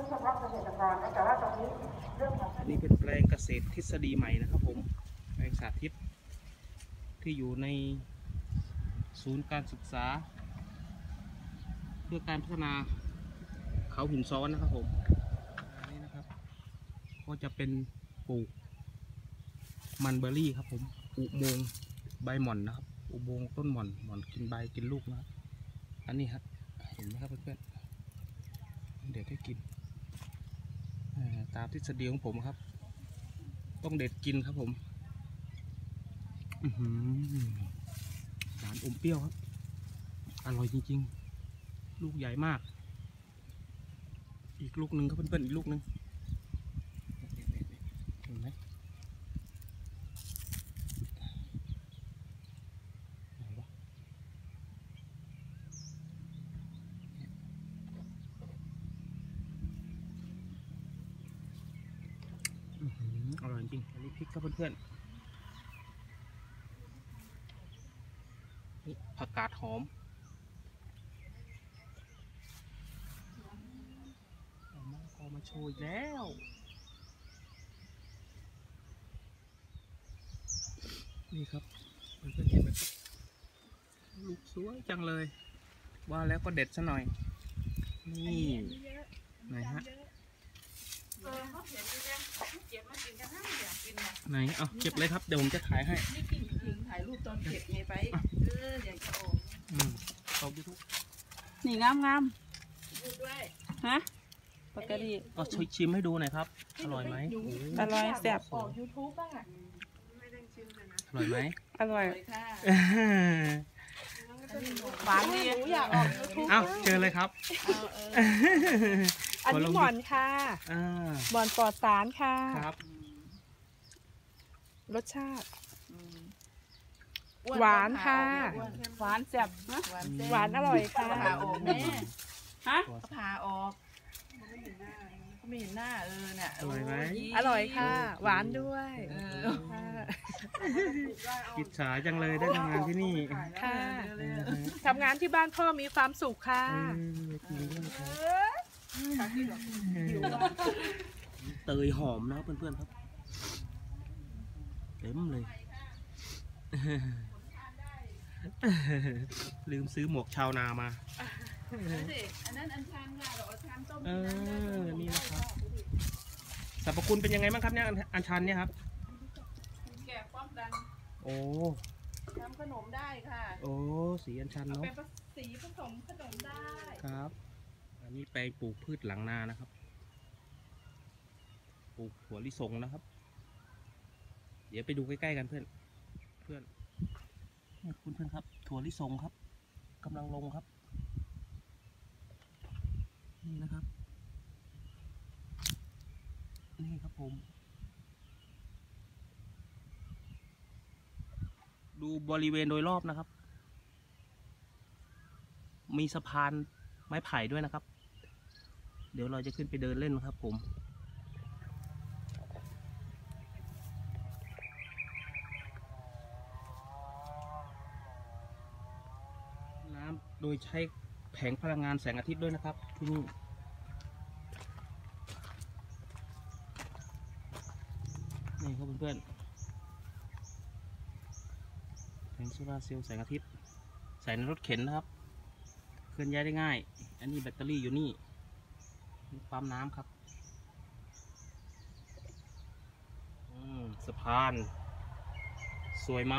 ไม่เฉพาะเกษตรกรนะแต่ว่าตรงนี้เรื่องของนนี้เป็นแปลงเกษตรทฤษฎีใหม่นะครับผมแปลงสาธิต ที่อยู่ในศูนย์การศึกษา เพื่อการพัฒนาเขาหินซ้อนนะครับผมนนี้นะครับ ก็จะเป็นปลูกมันเบอร์รี่ครับผมอุโมงค์ใบหม่อนนะครับ อุโมงค์ต้นหม่อนหม่อนกินใบกินลูกนะครับ อันนี้ครับเห็นไหมครับเพื่อนๆเดี๋ยวได้กิน ตามทฤษฎีของผมครับ ต้องเด็ดกินครับผมอือหือหวานอมเปรี้ยวครับ อร่อยจริง ๆ ลูกใหญ่มาก อีกลูกหนึ่งครับเพื่อนๆอีกลูกหนึ่งเห็นไหมไหนวะอื้อหือ อร่อยจริงอันนี้พริกครับเพื่อนๆนี่ผักกาดหอมเอามะละกอมาโชว์อีกแล้วนี่ครับเพื่อนๆเห็นไหมครับลูกสวยจังเลย ว่าแล้วก็เด็ดซะหน่อย นี่ ไหนฮะ เออเขาเห็นอยู่เนี่ยเก็บมากินกันนะอยากกินนะไหนเอาเก็บเลยครับ เดี๋ยวผมจะขายให้นี่กินถึงถ่ายรูปตอนเก็บไงไปเอออยากจะออกอืมเอายูทูบนี่งามงามรูปด้วยๆฮะปกติก็ช่วยชิมให้ดูหน่อยครับ อร่อยไหมโอ้อร่อยแซ่บออกยูทูบบ้างอะไม่ได้ชิมเลยนะอร่อยไหมอร่อยเลยค่ะ หวานดีหนูอยากออกยูทูบเอ้าเจอเลยครับเอาเอออันนี้หมอนค่ะอ่าหมอนปลอดสารค่ะ ครับ รสชาติอืมหวานค่ะอ้วนหวานแซ่บนะหวานแซ่บหวานอร่อยค่ะผ่าออกแม่ฮะเขาผ่าออกเขา ไม่เห็นหน้าเขาไม่เห็นหน้าเออเนี่ยอร่อยไหม อร่อยค่ะ หวานด้วยเออค่ะกิจฉาจังเลยได้ทำงานที่นี่ค่ะอือฮึทำงานที่บ้านพ่อมีความสุขค่ะเออจริงด้วยครับเตยหอมนะครับเพื่อนๆครับ เต็มเลย ลืมซื้อหมวกชาวนามา อันนั้นอันชันค่ะเราเอาชันต้มเออนี่นะครับสรรพคุณเป็นยังไงบ้างครับเนี่ยอันอันชันเนี่ยครับแก่ป้องกันโอ้ทำขนมได้ค่ะ โอ้สีอันชันเอาเนาะไปผสสีผสมขนมได้ครับ อันนี้แปลงปลูกพืชหลังนานะครับ ปลูกถั่วลิสงนะครับ เดี๋ยวไปดูใกล้ๆกันเพื่อน เพื่อนเนี่ยคุณเพื่อนครับ ถั่วลิสงครับกำลังลงครับ นี่นะครับ นี่ครับผม ดูบริเวณโดยรอบนะครับ มีสะพานไม้ไผ่ด้วยนะครับ เดี๋ยวเราจะขึ้นไปเดินเล่นนะครับผมน้ำโดยใช้แผงพลังงานแสงอาทิตย์ด้วยนะครับที่นี่ครับเพื่อนๆแผงโซลาเซลล์แสงอาทิตย์ใส่ในรถเข็นนะครับ เคลื่อนย้ายได้ง่าย อันนี้แบตเตอรี่อยู่นี่ปั๊มน้ำครับสะพาน สวยไหม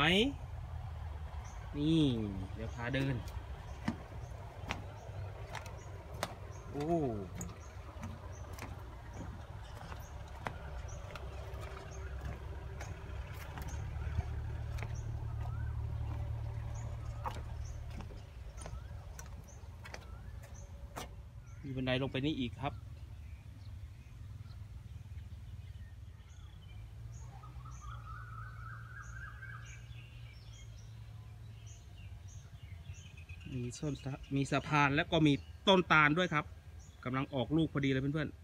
นี่ เดี๋ยวพาเดิน โอ้ นไดลงไปนี่อีกครับมีส้นสะมีสะพานแล้วก็มีต้นตาลด้วยครับกำลังออกลูกพอดีเลยเพื่อนๆ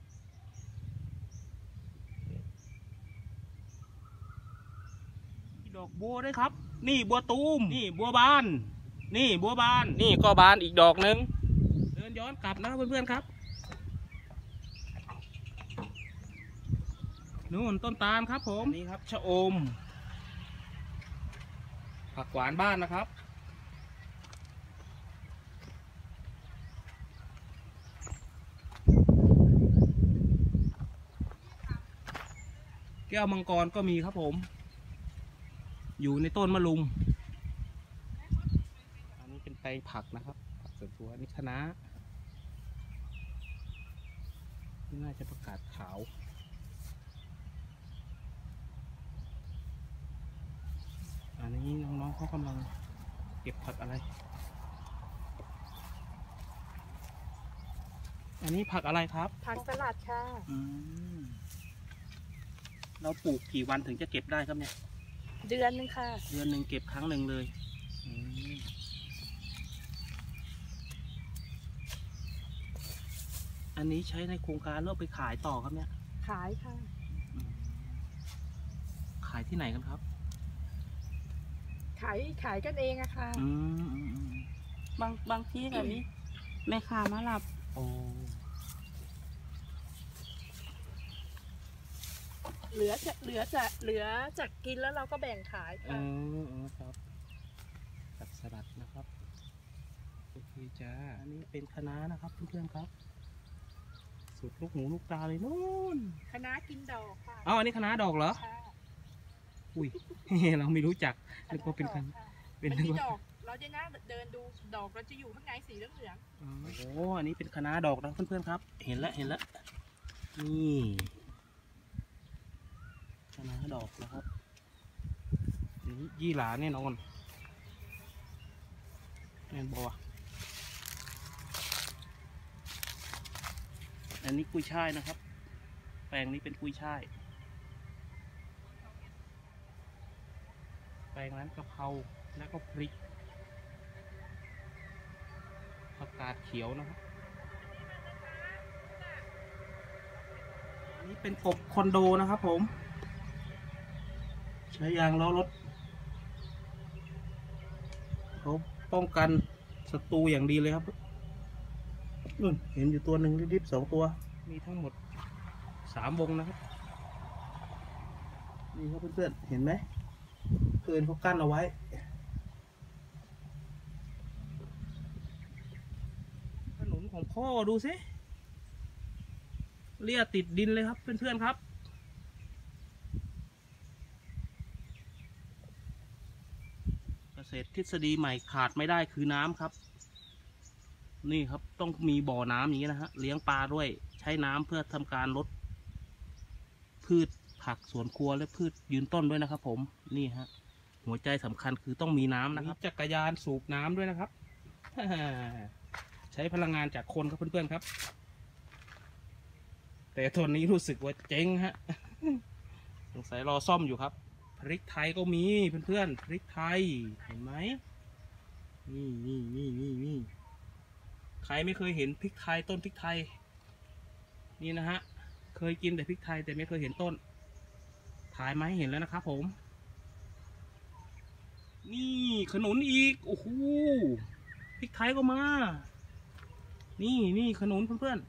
มีดอกบัวด้วยครับ นี่บัวตูม นี่บัวบาน นี่บัวบาน นี่ก็บานอีกดอกหนึ่งเดิ นย้อนกลับนะครับเพื่อนๆครับนู่นต้นตาลครับ ผมนี่ครับชะอม ผักหวานบ้านนะครับ แก้วมังกรก็มีครับผม อยู่ในต้นมะลุม อันนี้เป็นแปลงผักนะครับผักสวนครัวอันนี่คะน้า นี่น่าจะประกาศขาว อันนี้น้องๆเขากำลังเก็บผักอะไร อันนี้ผักอะไรครับ ผักสลัดค่ะ อืมเราปลูกกี่วันถึงจะเก็บได้ครับเนี่ย เดือนหนึงค่ะ เดือนหนึ่งเก็บครั้งหนึ่งเลยอืม อันนี้ใช้ในโครงการเลือกไปขายต่อครับเนี่ยขายค่ะอืมขายที่ไหนกันครับขายขายกันเองอะค่ะ อืมอืมอืมบางบางทีแบบนี้แม่ค้ามารับโอ้เหลือจะเหลือจะเหลือจากกินแล้วเราก็แบ่งขายเอค่ะ อเออครับผักสลัดนะครับโอเคจ้าอันนี้เป็นคะน้านะครับเพื่อนๆครับ สุดลูกหูลูกตาเลยนู่นคณะกินดอกค่ะอ้าวอันนี้คะน้าดอกเหรอ ค่ะอุ้ย เราไม่รู้จักนึกว่าเป็นกันค่ะเป็นมันนึกมีว่าดอก เราจะนั่งเดินดูดอกเราจะอยู่ข้างในสีเหลืองอ๋อโอ้อันนี้เป็นคะน้าดอกนะเพื่อนๆครับ เห็นแล้วเห็นแล้วนี่คะน้าดอกนะครับอันนี้ยี่หลาแน่นอนแน่นบัวะ อันนี้กุ้ยช่ายนะครับ แปลงนี้เป็นกุ้ยช่าย แปลงนั้นกะเพราแล้วก็พริกผักกาดเขียวนะครับอันนี้เป็นกบคอนโดนะครับผม ใช้ยางล้อรถเขาป้องกันศัตรูอย่างดีเลยครับ นู่นเห็นอยู่ตัวหนึ่งริบๆสองตัว มีทั้งหมดสามวงนะครับ นี่ครับเพื่อนๆเห็นไหมเพื่อนเขากั้นเอาไว้ ถนนของพ่อดูสิเลี่ยติดดินเลยครับ เพื่อนๆครับเกษตรทฤษฎีใหม่ขาดไม่ได้คือน้ำครับ นี่ครับต้องมีบ่อน้ำอย่างนี้นะฮะเลี้ยงปลาด้วย ใช้น้ำเพื่อทำการลด พืชผักสวนครัวและพืชยืนต้นด้วยนะครับ ผมนี่ฮะ หัวใจสำคัญคือต้องมีน้ำนะครับจักรยานสูบน้ำด้วยนะครับ ใช้พลังงานจากคนครับเพื่อนๆครับ แต่ตัวนี้รู้สึกว่าเจ๊งฮะสงสัยรอซ่อมอยู่ครับ พริกไทยก็มีเพื่อนๆพริกไทยเห็นไหมนี่นี่นี่นี่นี่ ใครไม่เคยเห็นพริกไทยต้นพริกไทย นี่นะฮะ เคยกินแต่พริกไทยแต่ไม่เคยเห็นต้น ถ่ายมาให้เห็นแล้วนะครับผม นี่ขนุนอีก โอ้โห พริกไทยก็มา นี่นี่ขนุนเพื่อนๆ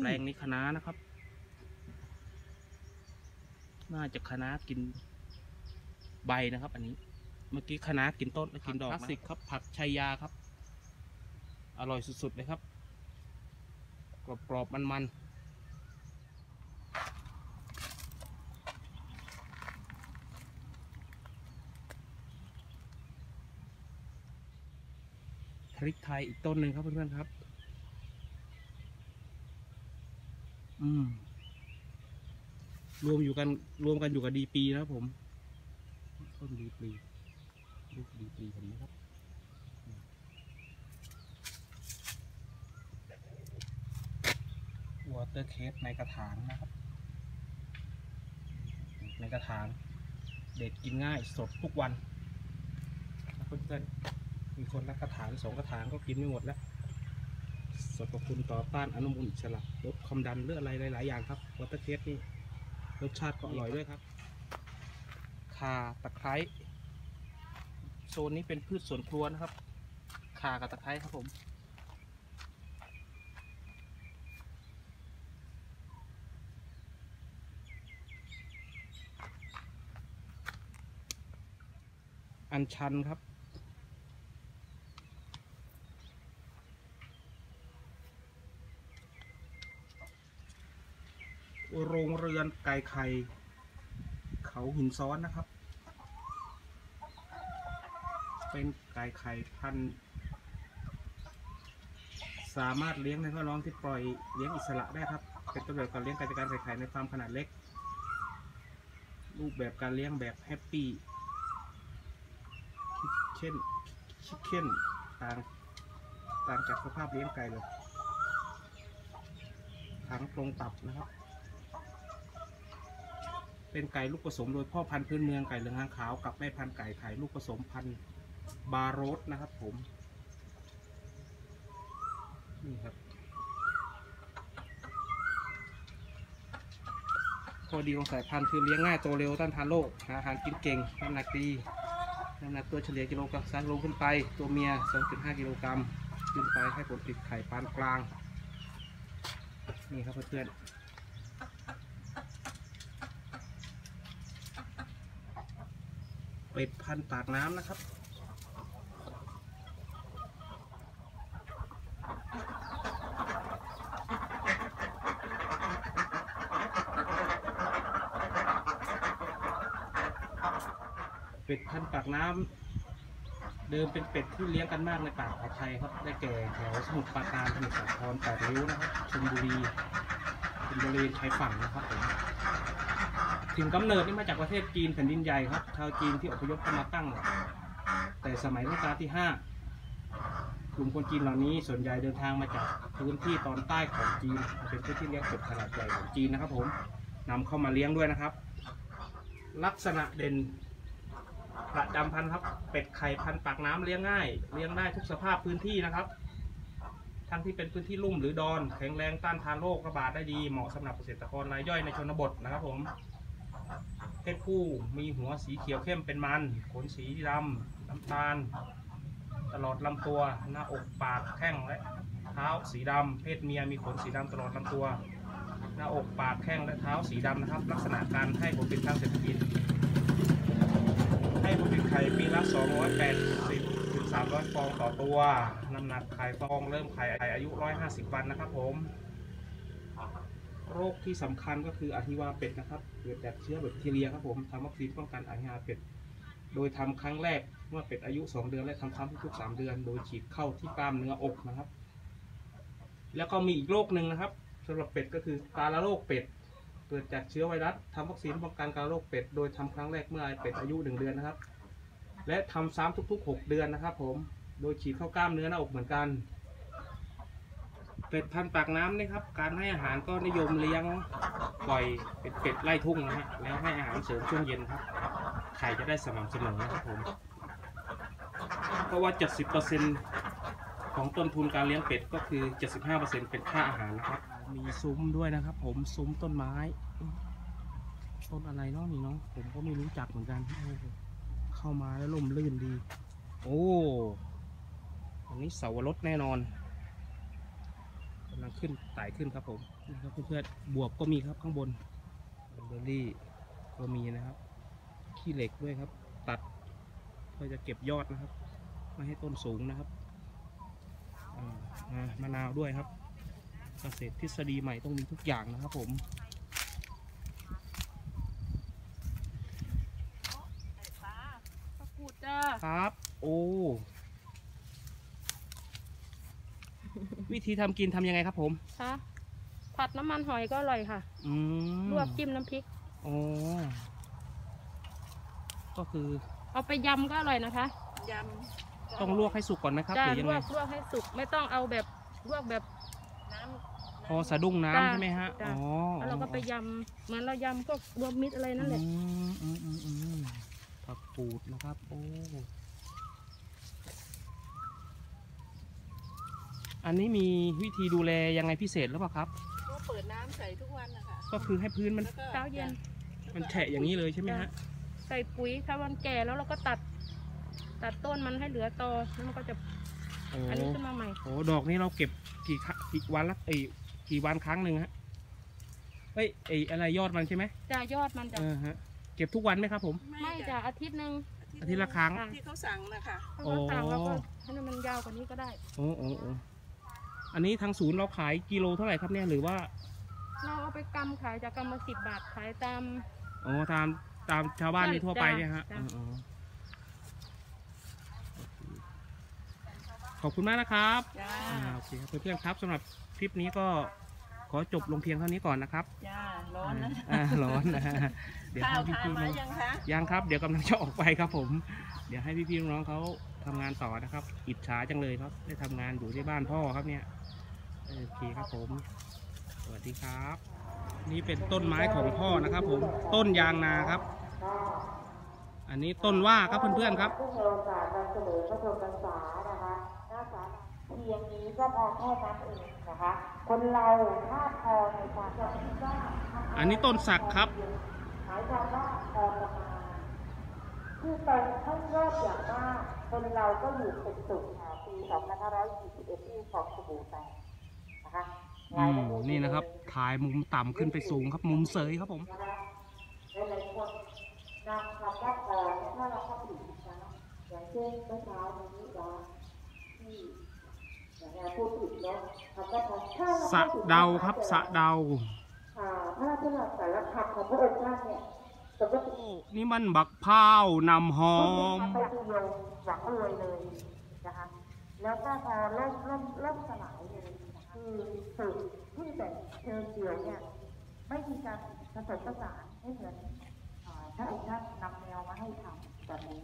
แปลงนี้คะน้านะครับ น่าจะคะน้ากินใบนะครับ อันนี้ เมื่อกี้คะน้ากินต้นแล้วกินดอกคลาสสิกครับผักชัยยาครับ อร่อยสุดๆเลยครับ กรอบๆมันๆพริกไทยอีกต้นหนึ่งครับเพื่อนๆครับ อืม รวมอยู่กัน รวมกันอยู่กับดีปีนะครับผม ต้นดีปี ลูกดีปีเห็นไหมครับวอเตอร์เคสในกระถางนะครับ ในกระถาง เด็ดกินง่ายสดทุกวันเพื่อนๆมีคนละกระถางสองกระถางก็กินไม่หมดแล้วสรรพคุณต่อต้านอนุมูลอิสระลดความดันหรืออะไรหลาย ๆ อย่างครับวอเตอร์เคสนี่รสชาติก็อร่อยด้วยครับข่าตะไคร้ โซนนี้เป็นพืชสวนครัวนะครับข่ากับตะไคร้ครับผม อันชันครับโรงเรือนไก่ไข่ เขาหินซ้อนนะครับ เป็นไก่ไข่พันธุ์สามารถเลี้ยงในพ่อน้องที่ปล่อยเลี้ยงอิสระได้ครับ เป็นตัวแบบการเลี้ยงการจัดการไก่ไข่ในฟาร์มขนาดเล็ก รูปแบบการเลี้ยงแบบแฮปปี้เช่นชิคเก้นต่างต่างจากสภาพเลี้ยงไก่เลยถังตรงตับนะครับ เป็นไก่ลูกผสมโดยพ่อพันธุ์พื้นเมืองไก่เหลืองหางขาวกับแม่พันธุ์ไก่ไข่ลูกผสมพันธุ์ บาโรสนะครับผม นี่ครับข้อดีของสายพันธุ์คือเลี้ยงง่ายโตเร็วต้านทานโรคหาอาหารกินเก่งน้ำหนักดีน้ำหนักตัวเฉลี่ยกิโลกรัมสามโลขึ้นไป ตัวเมีย 2.5 กิโลกรัมขึ้นไปให้ผลผลิตไข่ปานกลาง นี่ครับเพื่อนเป็ดพันธุ์ปากน้ำนะครับ เป็ดพันธุ์ปากน้ำเดิมเป็นเป็ดที่เลี้ยงกันมากในป่าอ่าวไทยครับ ได้แก่แถวสมุทรปราการสมุทรสาครแปดริ้วนะครับชลบุรีเป็นบริเวณชายฝั่งนะครับผมถิ่นกำเนิดนี่มาจากประเทศจีนแผ่นดินใหญ่ครับชาวจีนที่อพยพเข้ามาตั้งแต่สมัยรัชกาลที่ห้ากลุ่มคนจีนเหล่านี้ส่วนใหญ่เดินทางมาจากพื้นที่ตอนใต้ของจีน เป็นพื้นที่เลี้ยงเป็ดขนาดใหญ่ของจีนนะครับผมนำเข้ามาเลี้ยงด้วยนะครับ ลักษณะเด่น ประจำพันธุ์ครับ เป็ดไข่พันธุ์ปากน้ำเลี้ยงง่าย เลี้ยงได้ทุกสภาพพื้นที่นะครับ ทั้งที่เป็นพื้นที่ลุ่มหรือดอน แข็งแรงต้านทานโรคระบาดได้ดี เหมาะสำหรับเกษตรกรรายย่อยในชนบทนะครับผม เพศผู้มีหัวสีเขียวเข้มเป็นมัน ขนสีดำน้ำตาล ตลอดลำตัว หน้าอกปากแข้งและเท้าสีดำเพศเมียมีขนสีดำตลอดลำตัว หน้าอกปากแข้งและเท้าสีดำนะครับ ลักษณะการให้ผลผลิตทางเศรษฐกิจ ให้ผลิตไข่ปีละ 280ถึง300 ฟองต่อตัว น้ำหนักไข่ฟองเริ่มไข่อายุ 150 วันนะครับผม โรคที่สำคัญก็คืออหิวาเป็ดนะครับ เกิดจากเชื้อแบคทีเรียครับผมทำวัคซีนป้องกันอหิวาเป็ด โดยทำครั้งแรกเมื่อเป็ดอายุ 2 เดือนและทำซ้ำทุกๆ3เดือน โดยฉีดเข้าที่กล้ามเนื้ออกนะครับ แล้วก็มีอีกโรคหนึ่งนะครับสำหรับเป็ดก็คือกาฬโรคเป็ด เกิดจากเชื้อไวรัสทำวัคซีนป้องกันการโรคเป็ด โดยทำครั้งแรกเมื่อเป็ดอายุ 1 เดือนนะครับ และทำซ้ำทุก ๆ 6 เดือนนะครับ ผม โดยฉีดเข้ากล้ามเนื้อหน้าอกเหมือนกัน เป็ดพันปากน้ำนี่ครับ การให้อาหารก็นิยมเลี้ยงปล่อยเป็ดเป็ดไล่ทุ่งนะฮะ แล้วให้อาหารเสริมช่วงเย็นครับ ไข่จะได้สม่ำเสมอนะครับผม เพราะว่า 70%ของต้นทุนการเลี้ยงเป็ดก็คือ 75%เป็นค่าอาหารนะครับ มีซุ้มด้วยนะครับ ผมซุ้มต้นไม้ ต้นอะไรเนาะนี่เนาะผมก็ไม่รู้จักเหมือนกัน เข้ามาแล้วล่มลื่นดี โอ้อันนี้เสาวรสแน่นอนกำลังขึ้นไต่ขึ้นครับผมนี่ครับเพื่อนๆบวบก็มีครับข้างบนเบอร์รี่ก็มีนะครับ ขี้เหล็กด้วยครับ ตัดเพื่อจะเก็บยอดนะครับ ไม่ให้ต้นสูงนะครับมะนาวด้วยครับ เกษตรทฤษฎีใหม่ต้องมีทุกอย่างนะครับผมปลากูดจ้าครับ โอ้ วิธีทำกินทำยังไงครับผมคะผัดน้ำมันหอยก็อร่อยค่ะ อืมลวกจิ้มน้ำพริก โอ้ก็คือเอาไปยำก็อร่อยนะคะยต้องลวกให้สุกก่อนไหมครับจ้าหรือยังลไงวกลวกให้สุกไม่ต้องเอาแบบลวกแบบำน้ำพอสะดุ้งจ้าน้ำใช่ไหมฮะจ้าอ๋อแล้วเราก็ไปยำเหมือนเรายำพวกรวมมิตรอะไรนั่นแหละอืมอืมอืมอืมผักปูดนะครับ โอ้อันนี้มีวิธีดูแลยังไงพิเศษหรือเปล่าครับ ก็เปิดน้ำใส่ทุกวันนะคะก็คือให้พื้นมันแล้วก็เช้าเย็นมันแฉะอย่างนี้เลยใช่ไหมฮะใส่ปุ๋ยถ้ามันแก่แล้วเราก็ตัด ตัดต้นมันให้เหลือตอแล้วมันก็จะ โอ้อันนี้ขึ้นมาใหม่โหดอกนี้เราเก็บกี่ครั้งกี่วันละเอ้ย กี่วันครั้งหนึ่งฮะเฮ้ยไออะไรยอดมันใช่ไหมจะยอดมันจะเออฮะเก็บทุกวันไหมครับผม ไม่จะอาทิตย์หนึ่ง อาทิตย์ละครั้งค่ะที่เขาสั่งนะคะถ้าเขาสั่งเราก็ให้มันยาวกว่านี้ก็ได้ โอ้โอ้โอ้อันนี้ทางศูนย์เราขายกิโลเท่าไหร่ครับเนี่ยหรือว่าเราเอาไปกำขายจากกำมาสิบบาทขายตาม อ๋อตามตามชาวบ้านนี่ทั่วไปเนี่ยฮะจ้ะอ๋ออ๋อ ขอบคุณมากนะครับจ้าอ่าโอเคครับเพื่อนๆครับสำหรับคลิปนี้ก็ขอจบลงเพียงเท่านี้ก่อนนะครับจ้าร้อนนะอ่าร้อนนะเดี๋ยวข้าให้วทานพี่ๆมาน้องยังคะยังครับ เดี๋ยวกำลังจะออกไปครับผม เดี๋ยวให้พี่ๆน้องๆเขาทำงานต่อนะครับ อิจฉาจังเลยครับ ได้ทำงานอยู่ที่บ้านพ่อครับเนี่ยโอเคครับผม สวัสดีครับ นี่เป็นต้นไม้ของพ่อนะครับ ผมต้นยางนาครับ อันนี้ต้นว่าครับเพื่อนๆครับซึ่งในโอกาสวันเฉลิมพระชนมพรรษานะคะหน้าศาลเพียงนี้ก็พอแค่นั้นเองนะคะ คนเราถ้าพอในความจะคิดว่าอันนี้ต้นสักครับหมายความว่าพอประมาณคือตรงท่านยอดอย่างมากคนเราก็อยู่เป็นสุขค่ะปี2541ที่ของสบู่แตกนะคะอืมนี่นะครับ ถ่ายมุมต่ำขึ้นไปสูงครับ มุมเสยครับผมนะคะหลายๆคนนำคำว่าพอเนี่ยถ้าเราเข้าถึงนะคะอย่างเช่นเมื่อเช้านี้ว่า สะข้ถึงเดาครับสะเดาอ่าพระราชบัญญัติสารคำของพระองค์ท่านเนี่ยปกติโอ้นี่มันบักพร้าวนำหอมไปทีเดียวหวังรวยเลยนะคะแล้วก็พอล่มล่มล่มสลายเลยนะคะคือสื่อที่แต่เชิญเดียวเนี่ยไม่มีการผสมผสานไม่เหมือนอ่าพระองค์ท่านนำแนวมาให้ทำแบบนี้